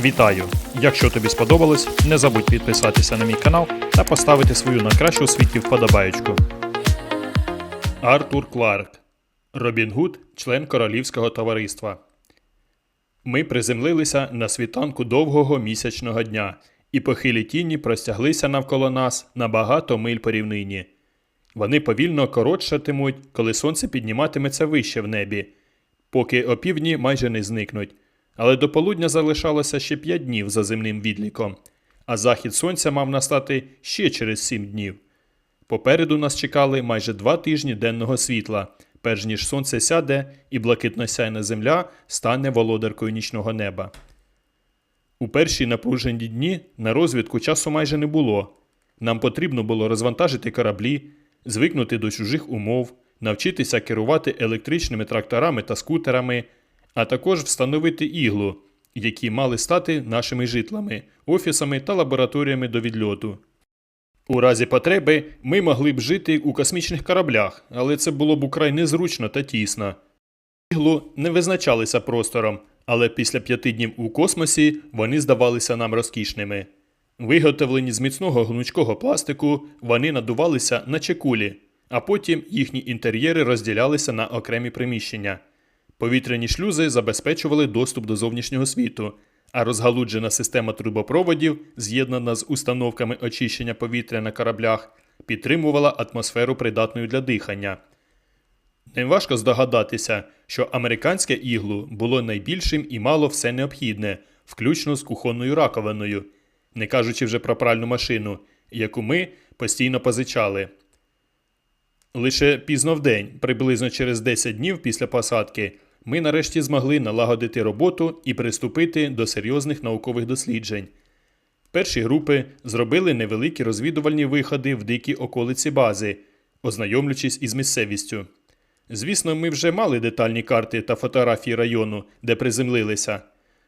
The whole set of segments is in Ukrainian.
Вітаю! Якщо тобі сподобалось, не забудь підписатися на мій канал та поставити свою на кращу у світі вподобаєчку. Артур Кларк Робін Гуд, член королівського товариства. Ми приземлилися на світанку довгого місячного дня, і похилі тіні простяглися навколо нас на багато миль по рівнині. Вони повільно коротшатимуть, коли сонце підніматиметься вище в небі, поки опівдні майже не зникнуть. Але до полудня залишалося ще п'ять днів за земним відліком, а захід сонця мав настати ще через сім днів. Попереду нас чекали майже два тижні денного світла, перш ніж сонце сяде і блакитно-сяйна земля стане володаркою нічного неба. У перші напружені дні на розвідку часу майже не було. Нам потрібно було розвантажити кораблі, звикнути до чужих умов, навчитися керувати електричними тракторами та скутерами, а також встановити іглу, які мали стати нашими житлами, офісами та лабораторіями до відльоту. У разі потреби ми могли б жити у космічних кораблях, але це було б украй незручно та тісно. Іглу не визначалися простором, але після п'яти днів у космосі вони здавалися нам розкішними. Виготовлені з міцного гнучкого пластику, вони надувалися наче кулі, а потім їхні інтер'єри розділялися на окремі приміщення. Повітряні шлюзи забезпечували доступ до зовнішнього світу, а розгалуджена система трубопроводів, з'єднана з установками очищення повітря на кораблях, підтримувала атмосферу придатною для дихання. Неважко здогадатися, що американське іглу було найбільшим і мало все необхідне, включно з кухонною раковиною, не кажучи вже про пральну машину, яку ми постійно позичали. Лише пізно вдень, приблизно через 10 днів після посадки, ми нарешті змогли налагодити роботу і приступити до серйозних наукових досліджень. Перші групи зробили невеликі розвідувальні виходи в дикі околиці бази, ознайомлюючись із місцевістю. Звісно, ми вже мали детальні карти та фотографії району, де приземлилися,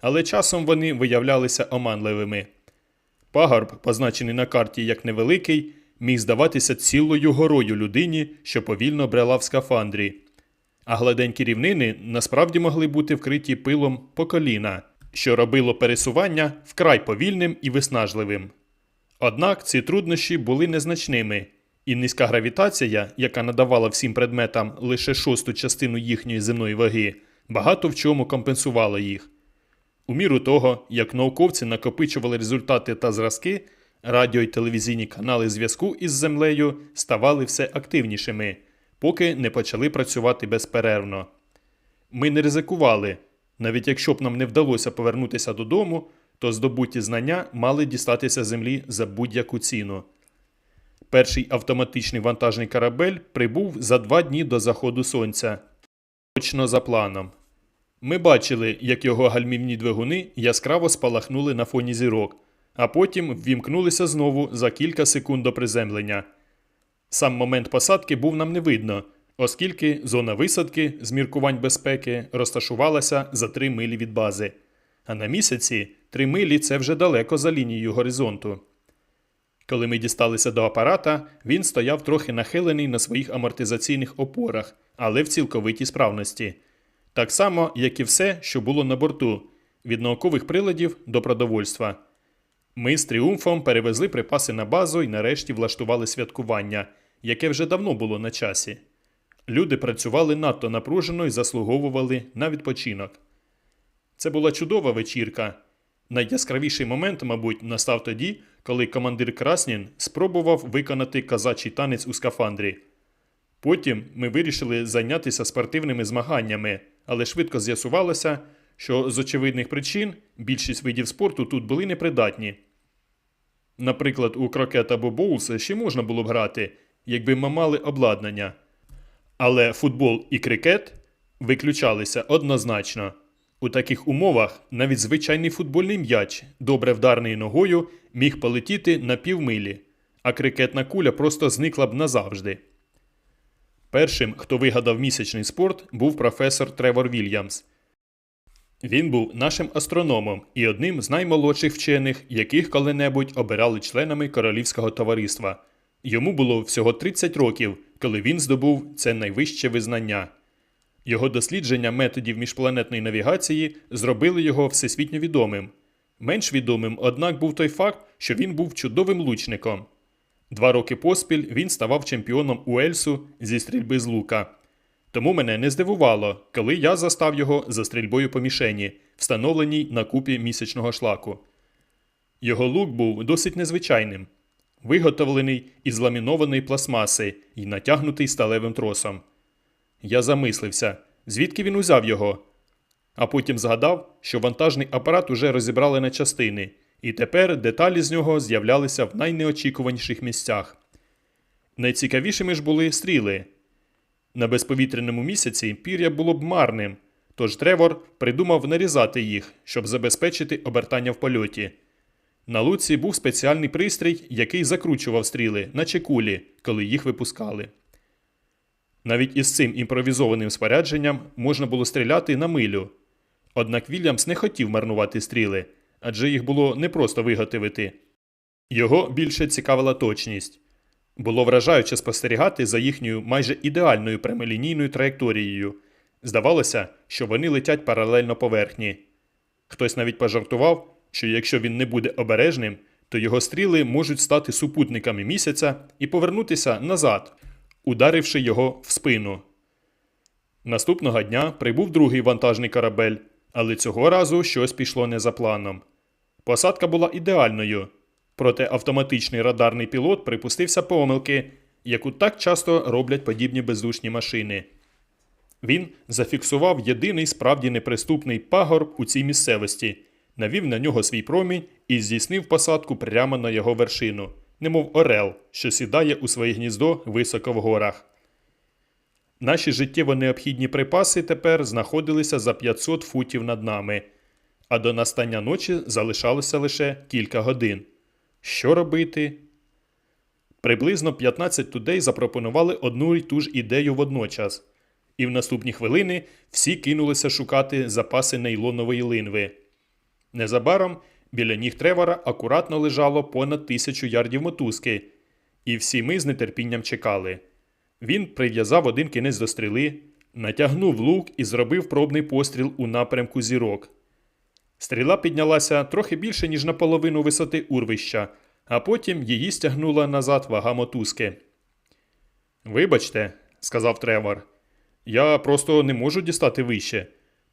але часом вони виявлялися оманливими. Пагорб, позначений на карті як невеликий, міг здаватися цілою горою людині, що повільно брела в скафандрі. А гладенькі рівнини насправді могли бути вкриті пилом по коліна, що робило пересування вкрай повільним і виснажливим. Однак ці труднощі були незначними, і низька гравітація, яка надавала всім предметам лише шосту частину їхньої земної ваги, багато в чому компенсувала їх. У міру того, як науковці накопичували результати та зразки, радіо й телевізійні канали зв'язку із землею ставали все активнішими, поки не почали працювати безперервно. Ми не ризикували, навіть якщо б нам не вдалося повернутися додому, то здобуті знання мали дістатися землі за будь-яку ціну. Перший автоматичний вантажний корабель прибув за два дні до заходу сонця, точно за планом. Ми бачили, як його гальмівні двигуни яскраво спалахнули на фоні зірок, а потім ввімкнулися знову за кілька секунд до приземлення. Сам момент посадки був нам не видно, оскільки зона висадки з міркувань безпеки розташувалася за три милі від бази. А на місяці три милі це вже далеко за лінією горизонту. Коли ми дісталися до апарата, він стояв трохи нахилений на своїх амортизаційних опорах, але в цілковитій справності. Так само, як і все, що було на борту, від наукових приладів до продовольства. Ми з тріумфом перевезли припаси на базу і нарешті влаштували святкування, яке вже давно було на часі. Люди працювали надто напружено і заслуговували на відпочинок. Це була чудова вечірка. Найяскравіший момент, мабуть, настав тоді, коли командир Краснін спробував виконати казачий танець у скафандрі. Потім ми вирішили зайнятися спортивними змаганнями, але швидко з'ясувалося, що з очевидних причин більшість видів спорту тут були непридатні. Наприклад, у крокет або боулс ще можна було б грати, якби ми мали обладнання. Але футбол і крикет виключалися однозначно. У таких умовах навіть звичайний футбольний м'яч, добре вдарний ногою, міг полетіти на півмилі, а крикетна куля просто зникла б назавжди. Першим, хто вигадав місячний спорт, був професор Тревор Вільямс. Він був нашим астрономом і одним з наймолодших вчених, яких коли-небудь обирали членами королівського товариства. Йому було всього 30 років, коли він здобув це найвище визнання. Його дослідження методів міжпланетної навігації зробили його всесвітньо відомим. Менш відомим, однак, був той факт, що він був чудовим лучником. Два роки поспіль він ставав чемпіоном Уельсу зі стрільби з лука. Тому мене не здивувало, коли я застав його за стрільбою по мішені, встановленій на купі місячного шлаку. Його лук був досить незвичайним, виготовлений із ламінованої пластмаси і натягнутий сталевим тросом. Я замислився, звідки він узяв його, а потім згадав, що вантажний апарат уже розібрали на частини, і тепер деталі з нього з'являлися в найнеочікуваніших місцях. Найцікавішими ж були стріли. На безповітряному місяці пір'я було б марним, тож Тревор придумав нарізати їх, щоб забезпечити обертання в польоті. На луці був спеціальний пристрій, який закручував стріли, наче кулі, коли їх випускали. Навіть із цим імпровізованим спорядженням можна було стріляти на милю. Однак Вільямс не хотів марнувати стріли, адже їх було непросто виготовити. Його більше цікавила точність. Було вражаюче спостерігати за їхньою майже ідеальною прямолінійною траєкторією. Здавалося, що вони летять паралельно поверхні. Хтось навіть пожартував, що якщо він не буде обережним, то його стріли можуть стати супутниками місяця і повернутися назад, ударивши його в спину. Наступного дня прибув другий вантажний корабель, але цього разу щось пішло не за планом. Посадка була ідеальною, проте автоматичний радарний пілот припустився помилки, яку так часто роблять подібні бездушні машини. Він зафіксував єдиний справді неприступний пагорб у цій місцевості, навів на нього свій промінь і здійснив посадку прямо на його вершину, немов орел, що сідає у своє гніздо високо в горах. Наші життєво необхідні припаси тепер знаходилися за 500 футів над нами, а до настання ночі залишалося лише кілька годин. Що робити? Приблизно 15 людей запропонували одну й ту ж ідею водночас, і в наступні хвилини всі кинулися шукати запаси нейлонової линви. Незабаром біля ніг Тревора акуратно лежало понад тисячу ярдів мотузки, і всі ми з нетерпінням чекали. Він прив'язав один кінець до стріли, натягнув лук і зробив пробний постріл у напрямку зірок. Стріла піднялася трохи більше, ніж на половину висоти урвища, а потім її стягнула назад вага мотузки. Вибачте, сказав Тревор, я просто не можу дістати вище.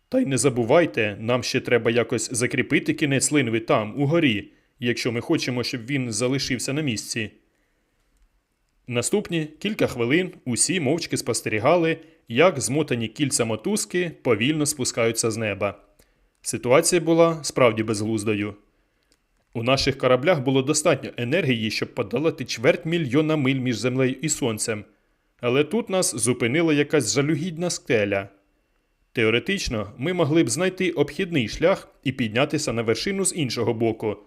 Та й не забувайте, нам ще треба якось закріпити кінець линви там, угорі, якщо ми хочемо, щоб він залишився на місці. Наступні кілька хвилин усі мовчки спостерігали, як змотані кільця мотузки повільно спускаються з неба. Ситуація була справді безглуздою. У наших кораблях було достатньо енергії, щоб подолати чверть мільйона миль між землею і сонцем, але тут нас зупинила якась жалюгідна скеля. Теоретично, ми могли б знайти обхідний шлях і піднятися на вершину з іншого боку.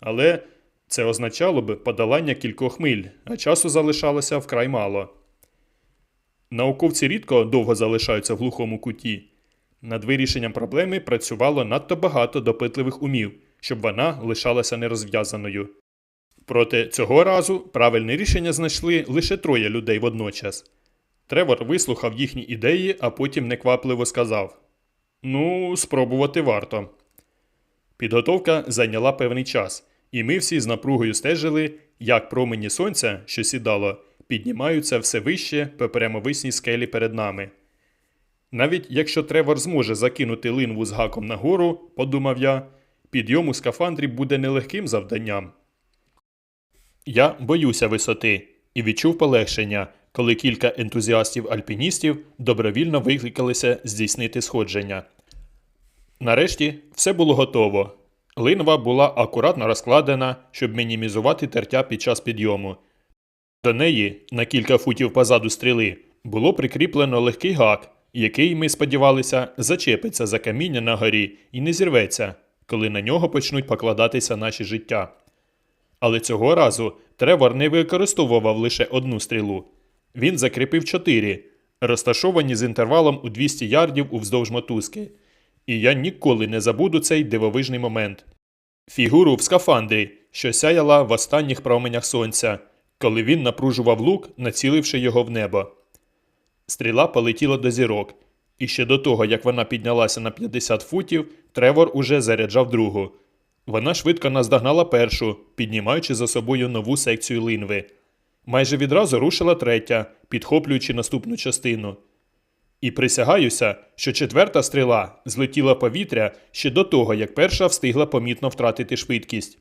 Але це означало б подолання кількох миль, а часу залишалося вкрай мало. Науковці рідко довго залишаються в глухому куті. Над вирішенням проблеми працювало надто багато допитливих умів, щоб вона лишалася нерозв'язаною. Проте цього разу правильне рішення знайшли лише троє людей водночас. Тревор вислухав їхні ідеї, а потім неквапливо сказав: Ну, спробувати варто. Підготовка зайняла певний час, і ми всі з напругою стежили, як промені сонця, що сідало, піднімаються все вище по прямовисній скелі перед нами. Навіть якщо Тревор зможе закинути линву з гаком нагору, подумав я, підйом у скафандрі буде нелегким завданням. Я боюся висоти і відчув полегшення, коли кілька ентузіастів-альпіністів добровільно викликалися здійснити сходження. Нарешті все було готово. Линва була акуратно розкладена, щоб мінімізувати тертя під час підйому. До неї, на кілька футів позаду стріли, було прикріплено легкий гак, який, ми сподівалися, зачепиться за каміння на горі і не зірветься, коли на нього почнуть покладатися наші життя. Але цього разу Тревор не використовував лише одну стрілу. Він закріпив чотири, розташовані з інтервалом у 200 ярдів уздовж мотузки. І я ніколи не забуду цей дивовижний момент. Фігуру в скафандрі, що сяяла в останніх променях сонця, коли він напружував лук, націливши його в небо. Стріла полетіла до зірок, і ще до того, як вона піднялася на 50 футів, Тревор уже заряджав другу. Вона швидко наздогнала першу, піднімаючи за собою нову секцію линви. Майже відразу рушила третя, підхоплюючи наступну частину. І присягаюся, що четверта стріла злетіла повітря ще до того, як перша встигла помітно втратити швидкість.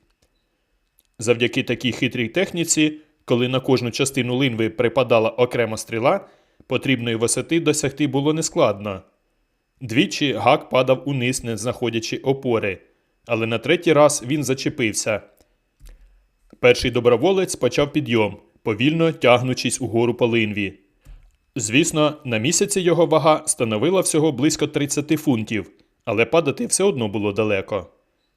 Завдяки такій хитрій техніці, коли на кожну частину линви припадала окрема стріла, потрібної висоти досягти було нескладно. Двічі гак падав униз, не знаходячи опори, але на третій раз він зачепився. Перший доброволець почав підйом, повільно тягнучись угору по линві. Звісно, на місяці його вага становила всього близько 30 фунтів, але падати все одно було далеко.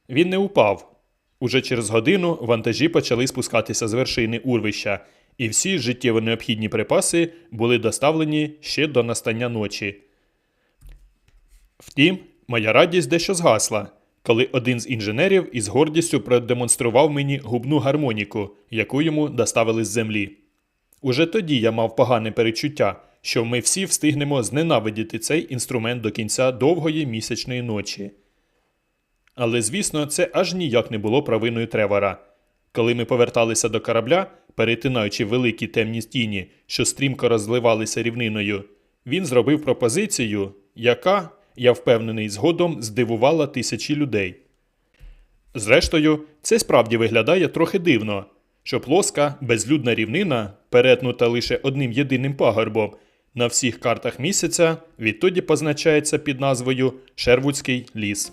Він не упав. Уже через годину вантажі почали спускатися з вершини урвища, і всі життєво необхідні припаси були доставлені ще до настання ночі. Втім, моя радість дещо згасла, коли один з інженерів із гордістю продемонстрував мені губну гармоніку, яку йому доставили з землі. Уже тоді я мав погане перечуття, що ми всі встигнемо зненавидіти цей інструмент до кінця довгої місячної ночі. Але, звісно, це аж ніяк не було провиною Тревора. Коли ми поверталися до корабля, перетинаючи великі темні стіні, що стрімко розливалися рівниною, він зробив пропозицію, яка, я впевнений, згодом здивувала тисячі людей. Зрештою, це справді виглядає трохи дивно, що плоска, безлюдна рівнина, перетнута лише одним єдиним пагорбом, на всіх картах місяця відтоді позначається під назвою Шервудський ліс.